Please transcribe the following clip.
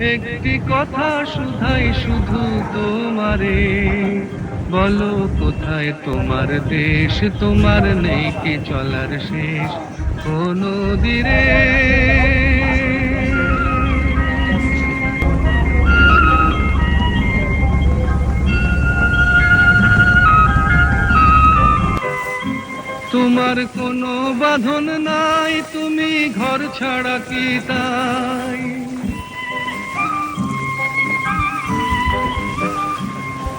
একটি কথা শুধাই শুধু তোমারে। বলো, কোথায় তোমার দেশ? তোমার নেই কি চলার শেষ? কোনো দিরে তোমার কোনো বাঁধন নাই, তুমি ঘর ছাড়া কি তাই